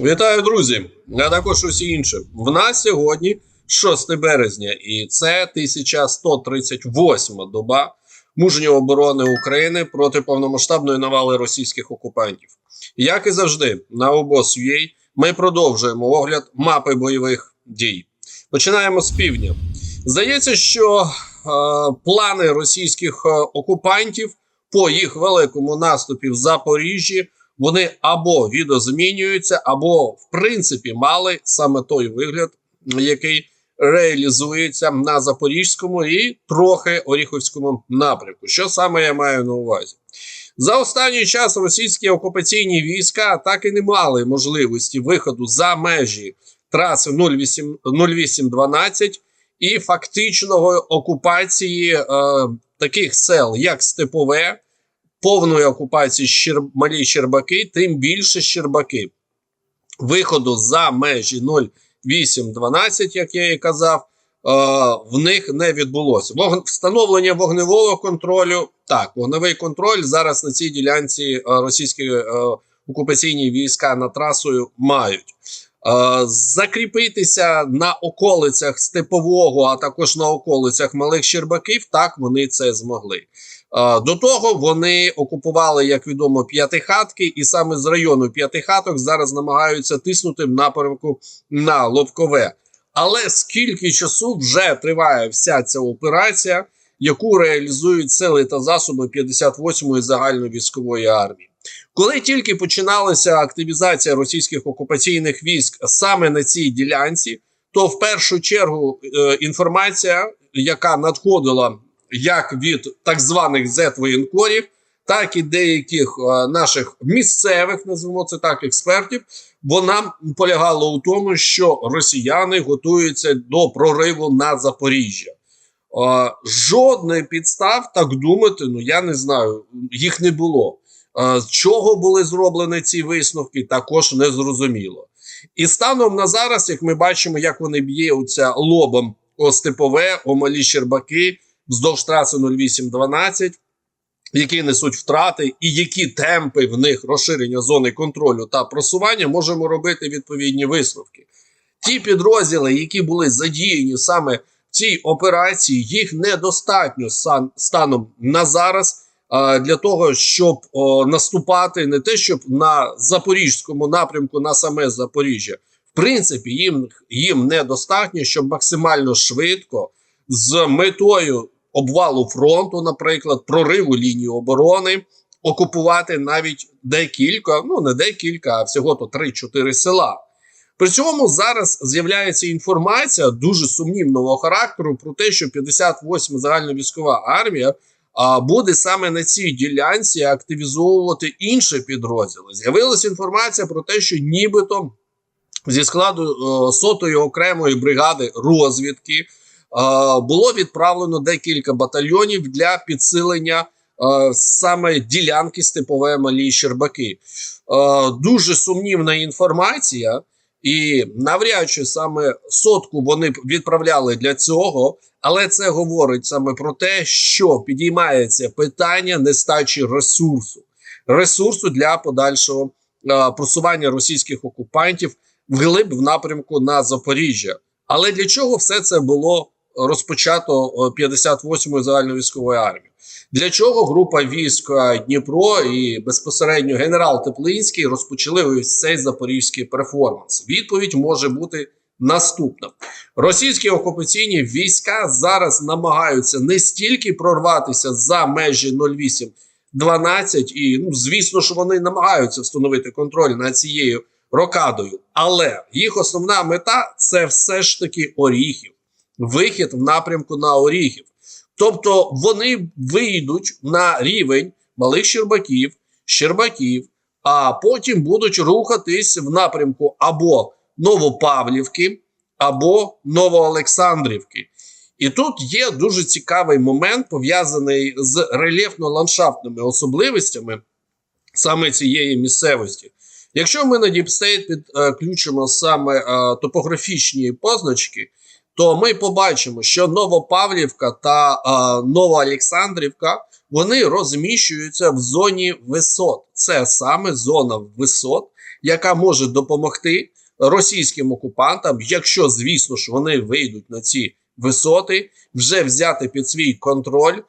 Вітаю, друзі! А також усі інші. В нас сьогодні 6 березня, і це 1138 доба мужньої оборони України проти повномасштабної навали російських окупантів. Як і завжди, на обоз.ua ми продовжуємо огляд мапи бойових дій. Починаємо з півдня. Здається, що е, плани російських е, окупантів по їх великому наступі в Запоріжжі вони або відозмінюються, або в принципі мали саме той вигляд, який реалізується на запорізькому і трохи оріховському напрямку. Що саме я маю на увазі? За останній час російські окупаційні війська так і не мали можливості виходу за межі траси 08, 0812 і фактичного окупації е, таких сел, як Степове, повної окупації Щер... малі Щербаки, тим більше Щербаки. Виходу за межі 0812, як я і казав, е, в них не відбулося. Встановлення вогневого контролю. Так, вогневий контроль зараз на цій ділянці е, російські е, окупаційні війська над трасою мають. Закріпитися на околицях Степового, а також на околицях Малих Щербаків, так вони це змогли. Е, До того вони окупували, як відомо, п'ятихатки, і саме з району п'ятихаток зараз намагаються тиснути в напрямку на Лобкове. Але скільки часу вже триває вся ця операція, яку реалізують сили та засоби 58-ї загальновійськової армії? Коли тільки починалася активізація російських окупаційних військ саме на цій ділянці, то в першу чергу е, інформація, яка надходила як від так званих Z-воєнкорів, так і деяких е, наших місцевих, назвемо це так, експертів, вона полягала у тому, що росіяни готуються до прориву на Запоріжжя. Е, жодних підстав так думати, ну я не знаю, їх не було. Е, чого були зроблені ці висновки, також не зрозуміло. І станом на зараз, як ми бачимо, як вони б'ються лобом о Степове, о Малі Щербаки, вздовж траси 0812, які несуть втрати, і які темпи в них розширення зони контролю та просування, можемо робити відповідні висновки. Ті підрозділи, які були задіяні саме в цій операції, їх недостатньо станом на зараз. Для того щоб наступати не те, щоб на запорізькому напрямку на саме Запоріжжя, в принципі, їм їм недостатньо, щоб максимально швидко з метою обвалу фронту, наприклад, прориву лінії оборони, окупувати навіть декілька, ну не декілька, а всього то 3-4 села. При цьому зараз з'являється інформація дуже сумнівного характеру про те, що 58 загальновійськова армія а, буде саме на цій ділянці активізовувати інші підрозділи. З'явилася інформація про те, що нібито зі складу сотої окремої бригади розвідки було відправлено декілька батальйонів для підсилення е, саме ділянки степове малі Щербаки. Е, дуже сумнівна інформація, і навряд чи саме сотку вони відправляли для цього. Але це говорить саме про те, що підіймається питання нестачі ресурсу, ресурсу для подальшого е, просування російських окупантів вглиб в напрямку на Запоріжжя. Але для чого все це було розпочато е, 58-ї загальновійськової армії? Для чого група військ Дніпро і безпосередньо генерал Теплинський розпочали ось цей запорізький перформанс? Відповідь може бути наступна: російські окупаційні війська зараз намагаються не стільки прорватися за межі 08 12 і ну звісно, що вони намагаються встановити контроль над цією рокадою, але їх основна мета це все ж таки Оріхів, вихід в напрямку на Оріхів. Тобто вони вийдуть на рівень малих Щербаків, Щербаків, а потім будуть рухатись в напрямку або Новопавлівки, або Новоолександрівки. І тут є дуже цікавий момент, пов'язаний з рельєфно-ландшафтними особливостями саме цієї місцевості. Якщо ми на Діпстейт підключимо саме е, топографічні позначки, то ми побачимо, що Новопавлівка та е, Новоолександрівка вони розміщуються в зоні висот. Це саме зона висот, яка може допомогти російським окупантам, якщо, звісно ж, вони вийдуть на ці висоти, вже взяти під свій контроль. е,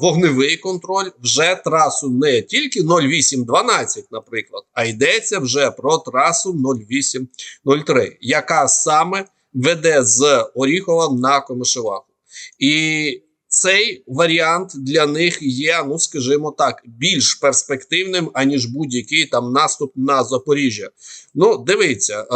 Вогневий контроль вже трасу не тільки 0812, наприклад, а йдеться вже про трасу 0803, яка саме веде з Оріхова на Комишеваху. І цей варіант для них є, ну скажімо так, більш перспективним, аніж будь-який там наступ на Запоріжжя. Ну, дивіться, е,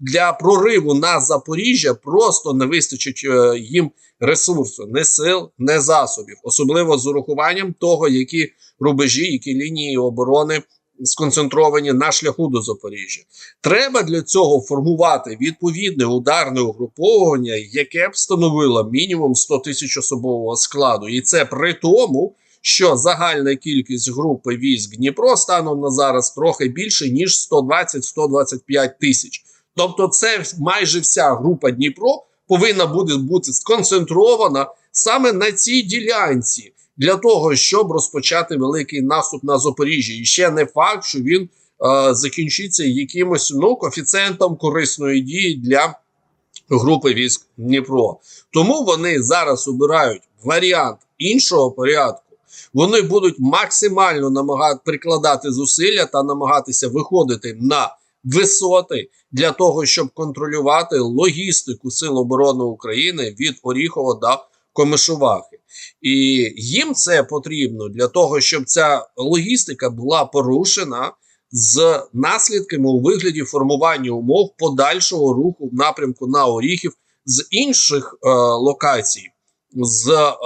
для прориву на Запоріжжя просто не вистачить е, їм ресурсу, не сил, не засобів, особливо з урахуванням того, які рубежі, які лінії оборони сконцентровані на шляху до Запоріжжя. Треба для цього формувати відповідне ударне угруповування, яке б становило мінімум 100 тисяч особового складу, і це при тому. Що загальна кількість групи військ Дніпро станом на зараз трохи більше ніж 120-125 тисяч. Тобто, це майже вся група Дніпро повинна буде бути сконцентрована саме на цій ділянці для того, щоб розпочати великий наступ на Запоріжжя. І ще не факт, що він е, закінчиться якимось ну, коефіцієнтом корисної дії для групи військ Дніпро. Тому вони зараз обирають варіант іншого порядку. Вони будуть максимально намагати прикладати зусилля та намагатися виходити на висоти для того, щоб контролювати логістику Сил оборони України від Оріхова до Комишувахи. І їм це потрібно для того, щоб ця логістика була порушена з наслідками у вигляді формування умов подальшого руху в напрямку на Оріхів з інших е, локацій, з е,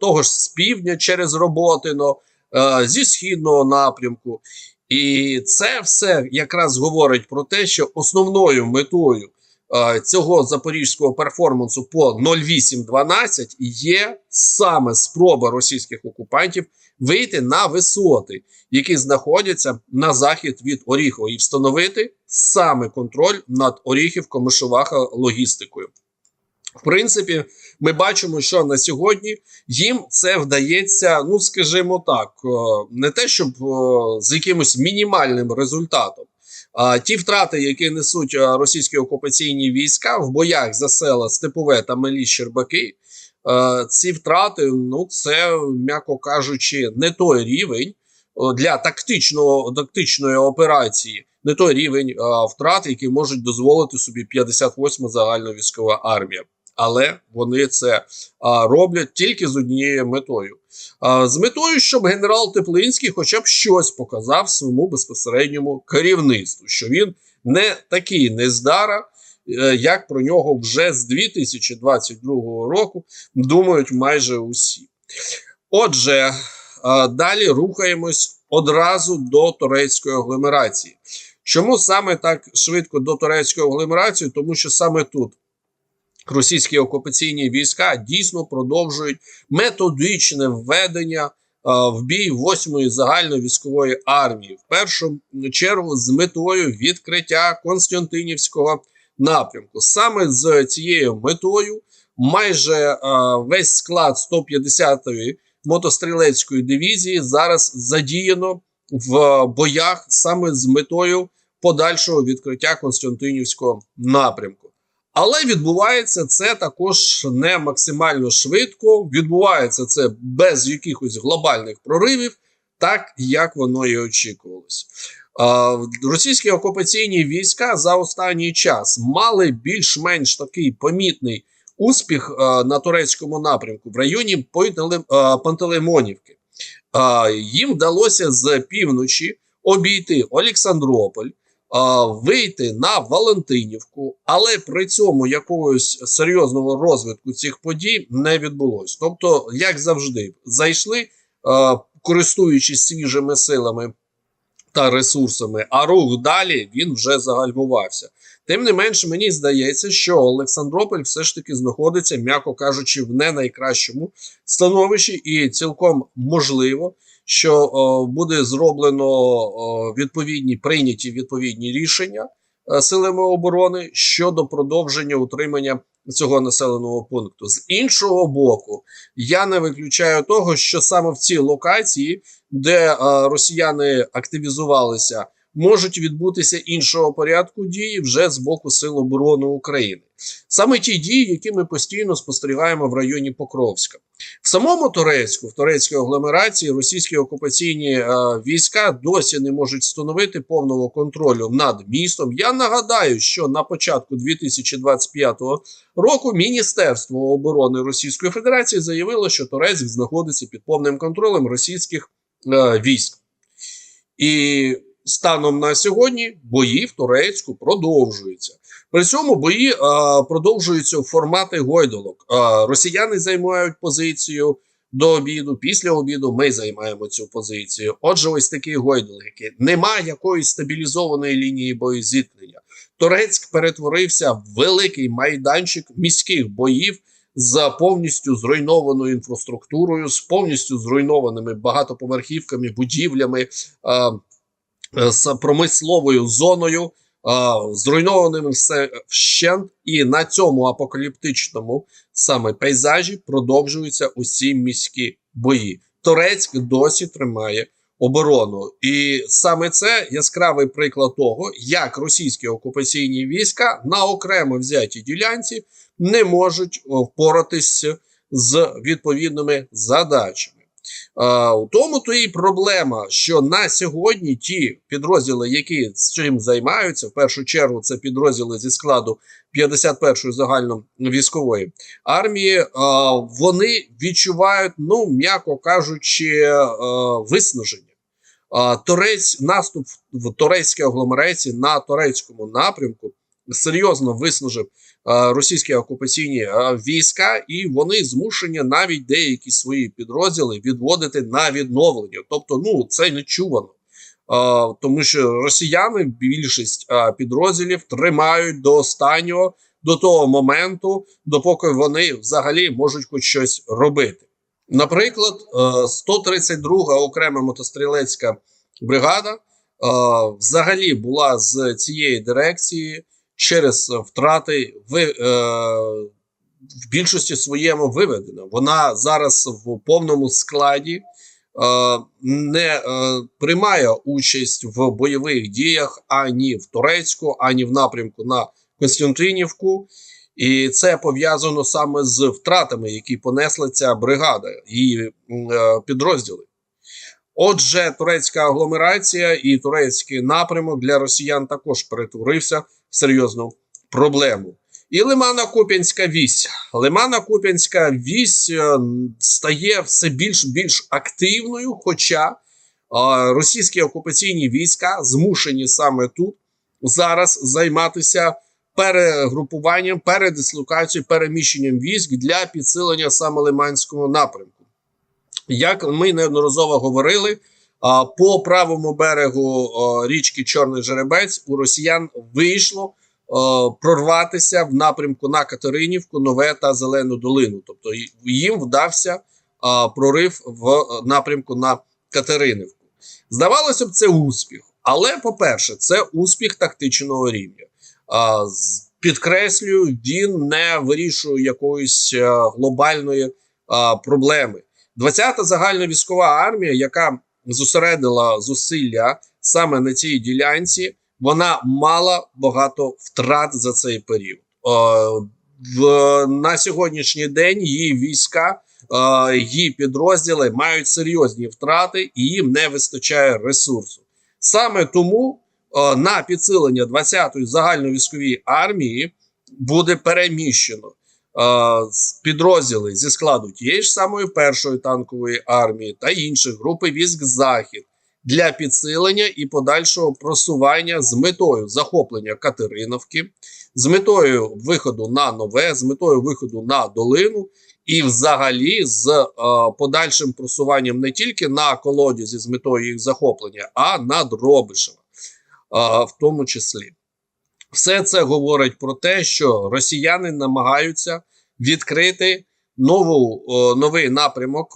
того ж з півдня через Роботино, е, зі східного напрямку. І це все якраз говорить про те, що основною метою цього запорізького перформансу по 0812 є саме спроба російських окупантів вийти на висоти, які знаходяться на захід від Оріхова, і встановити саме контроль над Оріхів Комишуваха логістикою. В принципі, ми бачимо, що на сьогодні їм це вдається, ну скажімо так, е, не те, щоб е, з якимось мінімальним результатом. Ті втрати, які несуть російські окупаційні війська в боях за села Степове та Малі Щербаки, ці втрати, ну це, м'яко кажучи, не той рівень для тактичного тактичної операції, не той рівень втрат, які можуть дозволити собі 58 загальновійськова армія. Але вони це а, роблять тільки з однією метою. А, з метою, щоб генерал Теплинський хоча б щось показав своєму безпосередньому керівництву, що він не такий нездара, е, як про нього вже з 2022 року думають майже усі. Отже, далі рухаємось одразу до турецької агломерації. Чому саме так швидко до турецької агломерації? Тому що саме тут російські окупаційні війська дійсно продовжують методичне введення а, в бій 8-ї загальновійськової армії, в першу чергу з метою відкриття Константинівського напрямку. Саме з цією метою майже а, весь склад 150-ї мотострілецької дивізії зараз задіяно в боях саме з метою подальшого відкриття Константинівського напрямку. Але відбувається це також не максимально швидко. Відбувається це без якихось глобальних проривів, так як воно і очікувалось. Російські окупаційні війська за останній час мали більш-менш такий помітний успіх на турецькому напрямку в районі Пантелеймонівки. Їм вдалося з півночі обійти Олександрополь вийти на Валентинівку, але при цьому якогось серйозного розвитку цих подій не відбулось. Тобто, як завжди, зайшли, користуючись свіжими силами та ресурсами, а рух далі він вже загальмувався. Тим не менш, мені здається, що Олександрополь все ж таки знаходиться, м'яко кажучи, в не найкращому становищі, і цілком можливо, що буде зроблено відповідні прийняті відповідні рішення е, силами оборони щодо продовження утримання цього населеного пункту. З іншого боку, я не виключаю того, що саме в цій локації, де е, росіяни активізувалися, можуть відбутися іншого порядку дії вже з боку Сил оборони України. Саме ті дії, які ми постійно спостерігаємо в районі Покровська. В самому Турецьку, в турецькій агломерації, російські окупаційні е, війська досі не можуть встановити повного контролю над містом. Я нагадаю, що на початку 2025 року Міністерство оборони Російської Федерації заявило, що Турецьк знаходиться під повним контролем російських е, військ. І станом на сьогодні бої в Турецьку продовжуються. При цьому бої е, продовжуються у форматі гойдолок. Е, росіяни займають позицію до обіду. Після обіду ми займаємо цю позицію. Отже, ось такі гойдолки. Нема якоїсь стабілізованої лінії боєзіткнення. Турецьк перетворився в великий майданчик міських боїв з повністю зруйнованою інфраструктурою, з повністю зруйнованими багатоповерхівками, будівлями, е, з промисловою зоною. А, зруйнованим все вщент, і на цьому апокаліптичному саме пейзажі продовжуються усі міські бої. Турецьк досі тримає оборону, і саме це яскравий приклад того, як російські окупаційні війська на окремо взятій ділянці не можуть о, впоратися з відповідними задачами. У тому то і проблема, що на сьогодні ті підрозділи, які цим займаються, в першу чергу це підрозділи зі складу 51-ї загальновійськової армії, вони відчувають, ну м'яко кажучи, виснаження. А, Торець наступ в турецькій агломерації на турецькому напрямку серйозно виснажив російські окупаційні війська, і вони змушені навіть деякі свої підрозділи відводити на відновлення. Тобто, ну це нечувано. А, тому що росіяни більшість підрозділів тримають до останнього, до того моменту, допоки вони взагалі можуть хоч щось робити. Наприклад, е, 132 окрема мотострілецька бригада взагалі була з цієї дирекції через втрати ви, е, в більшості своєму виведена. Вона зараз в повному складі е, не е, приймає участь в бойових діях ані в Турецьку, ані в напрямку на Константинівку. І це пов'язано саме з втратами, які понесла ця бригада і е, підрозділи. Отже, турецька агломерація і турецький напрямок для росіян також перетворився в серйозну проблему. І Лимано-Куп'янська вісь. Лимано-Куп'янська вісь е, стає все більш більш активною, хоча е, російські окупаційні війська змушені саме тут зараз займатися перегрупуванням, передислокацією, переміщенням військ для підсилення саме Лиманського напрямку. Як ми неодноразово говорили, по правому берегу річки Чорний Жеребець у росіян вийшло прорватися в напрямку на Катеринівку, Нове та Зелену долину. Тобто їм вдався прорив в напрямку на Катеринівку. Здавалося б, це успіх. Але, по-перше, це успіх тактичного рівня. Підкреслюю, він не вирішує якоїсь глобальної проблеми. 20-та загальна військова армія, яка зосередила зусилля саме на цій ділянці, вона мала багато втрат за цей період. Е, в, на сьогоднішній день її війська, е, її підрозділи мають серйозні втрати і їм не вистачає ресурсу. Саме тому е, на підсилення 20-ї загальновійськової армії буде переміщено підрозділи зі складу тієї ж самої першої танкової армії та інших групи військ Захід для підсилення і подальшого просування з метою захоплення Катериновки, з метою виходу на нове, з метою виходу на долину. І, взагалі, з е, подальшим просуванням не тільки на колодязі з метою їх захоплення, а на Дробишева, е, в тому числі. Все це говорить про те, що росіяни намагаються відкрити нову, новий напрямок,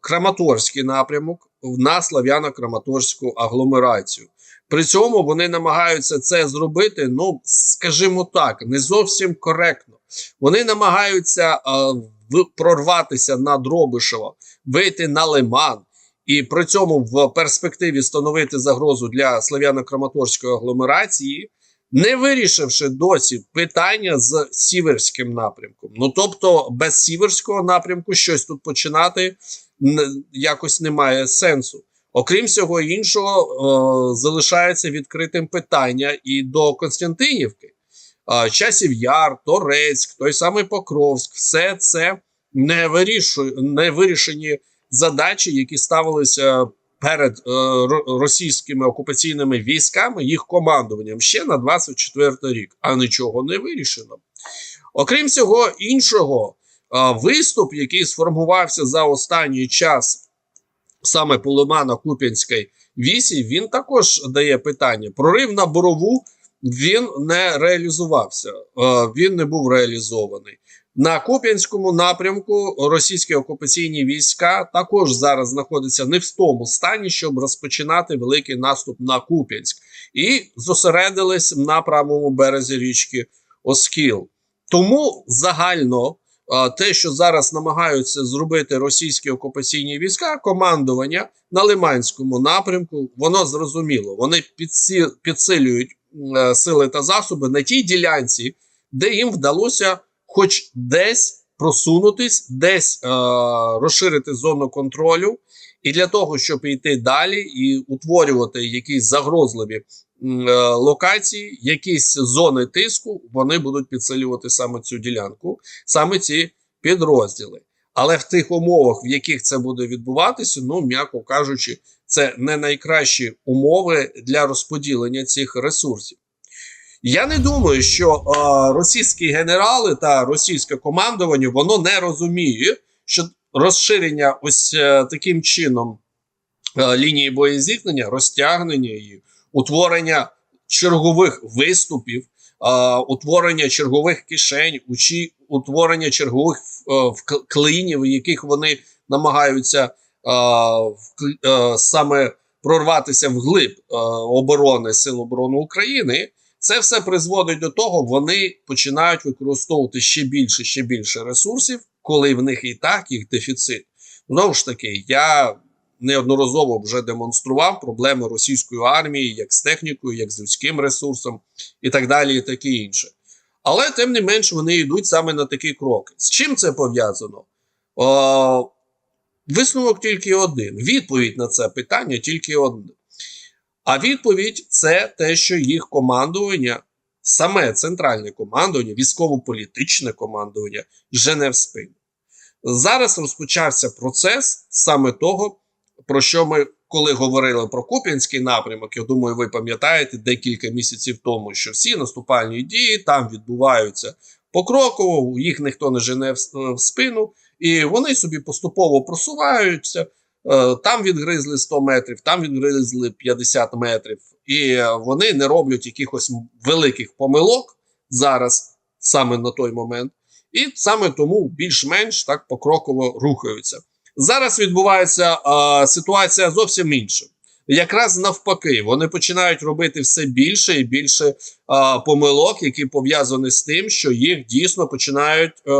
Краматорський напрямок на Слав'яно-Краматорську агломерацію. При цьому вони намагаються це зробити, ну скажімо так, не зовсім коректно. Вони намагаються прорватися на Дробишево, вийти на Лиман. І при цьому в перспективі становити загрозу для слов'яно-краматорської агломерації, не вирішивши досі питання з сіверським напрямком. Ну тобто, без сіверського напрямку щось тут починати якось немає сенсу. Окрім всього іншого, е, залишається відкритим питання і до Константинівки. Е, Часів Яр, Торецьк, той самий Покровськ, все це не, вирішує, не вирішені задачі, які ставилися перед е, російськими окупаційними військами, їх командуванням ще на 24 рік, а нічого не вирішено. Окрім всього іншого, е, виступ, який сформувався за останній час саме по Лимано-Куп'янській вісі, він також дає питання. Прорив на борову він не реалізувався, е, він не був реалізований. На Куп'янському напрямку російські окупаційні війська також зараз знаходяться не в тому стані, щоб розпочинати великий наступ на Куп'янськ, і зосередились на правому березі річки Оскіл. Тому загально те, що зараз намагаються зробити російські окупаційні війська, командування на Лиманському напрямку, воно зрозуміло. Вони підсилюють е, сили та засоби на тій ділянці, де їм вдалося хоч десь просунутись, десь е, розширити зону контролю. І для того, щоб йти далі і утворювати якісь загрозливі е, локації, якісь зони тиску, вони будуть підсилювати саме цю ділянку, саме ці підрозділи. Але в тих умовах, в яких це буде відбуватися, ну м'яко кажучи, це не найкращі умови для розподілення цих ресурсів. Я не думаю, що е, російські генерали та російське командування воно не розуміє, що розширення ось е, таким чином е, лінії боєзіткнення, розтягнення її, утворення чергових виступів, е, утворення чергових кишень, учі, утворення чергових е, клинів, яких вони намагаються е, е, саме прорватися вглиб е, оборони Сил оборони України. Це все призводить до того, вони починають використовувати ще більше, ще більше ресурсів, коли в них і так їх дефіцит. Знову ж таки, я неодноразово вже демонстрував проблеми російської армії, як з технікою, як з людським ресурсом, і так далі, і таке інше. Але тим не менш вони йдуть саме на такі кроки. З чим це пов'язано? Висновок тільки один. Відповідь на це питання тільки одне. А відповідь це те, що їх командування, саме центральне командування, військово-політичне командування, жене в спину. Зараз розпочався процес саме того, про що ми, коли говорили про Куп'янський напрямок, я думаю, ви пам'ятаєте декілька місяців тому, що всі наступальні дії там відбуваються покроково, їх ніхто не жене в, в спину, і вони собі поступово просуваються. Е, Там відгризли 100 метрів, там відгризли 50 метрів, і вони не роблять якихось великих помилок зараз, саме на той момент, і саме тому більш-менш так покроково рухаються. Зараз відбувається е, ситуація зовсім інша. Якраз навпаки, вони починають робити все більше і більше е, помилок, які пов'язані з тим, що їх дійсно починають е,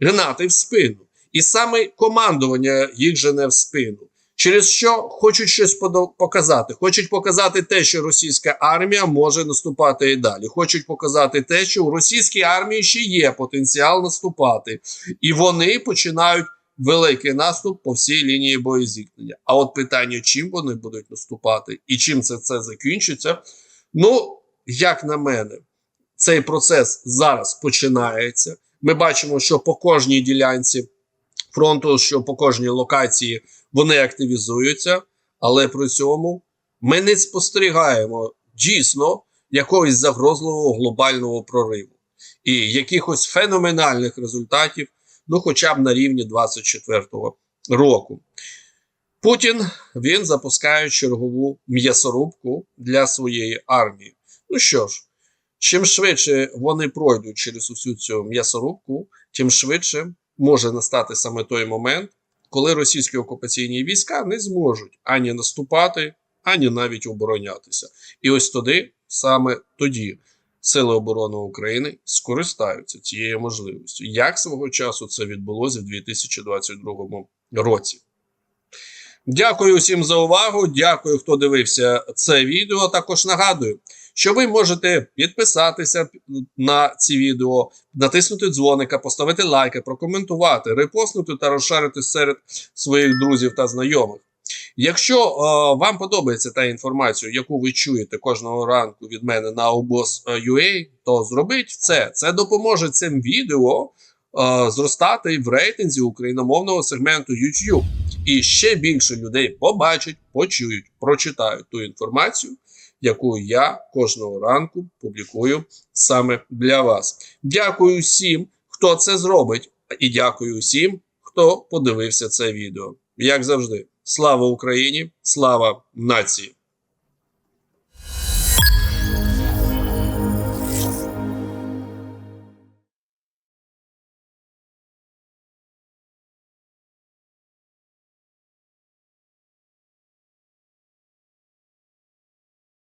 гнати в спину. І саме командування їх жене в спину. Через що хочуть щось показати. Хочуть показати те, що російська армія може наступати і далі. Хочуть показати те, що у російській армії ще є потенціал наступати, і вони починають великий наступ по всій лінії боєзіткнення. А от питання, чим вони будуть наступати і чим це, це закінчиться, ну як на мене, цей процес зараз починається. Ми бачимо, що по кожній ділянці фронту, що по кожній локації вони активізуються, але при цьому ми не спостерігаємо дійсно якогось загрозливого глобального прориву і якихось феноменальних результатів, ну хоча б на рівні 24-го року. Путін він запускає чергову м'ясорубку для своєї армії. Ну що ж, чим швидше вони пройдуть через усю цю м'ясорубку, тим швидше може настати саме той момент, коли російські окупаційні війська не зможуть ані наступати, ані навіть оборонятися. І ось тоді, саме тоді, Сили оборони України скористаються цією можливістю. Як свого часу це відбулося в 2022 році? Дякую всім за увагу. Дякую, хто дивився це відео. Також нагадую, що ви можете підписатися на ці відео, натиснути дзвоника, поставити лайки, прокоментувати, репостнути та розшарити серед своїх друзів та знайомих. Якщо е, вам подобається та інформація, яку ви чуєте кожного ранку від мене на obos.ua, то зробіть це. Це допоможе цим відео е, зростати в рейтинзі україномовного сегменту YouTube. І ще більше людей побачать, почують, прочитають ту інформацію, яку я кожного ранку публікую саме для вас. Дякую всім, хто це зробить, і дякую всім, хто подивився це відео. Як завжди, слава Україні, слава нації!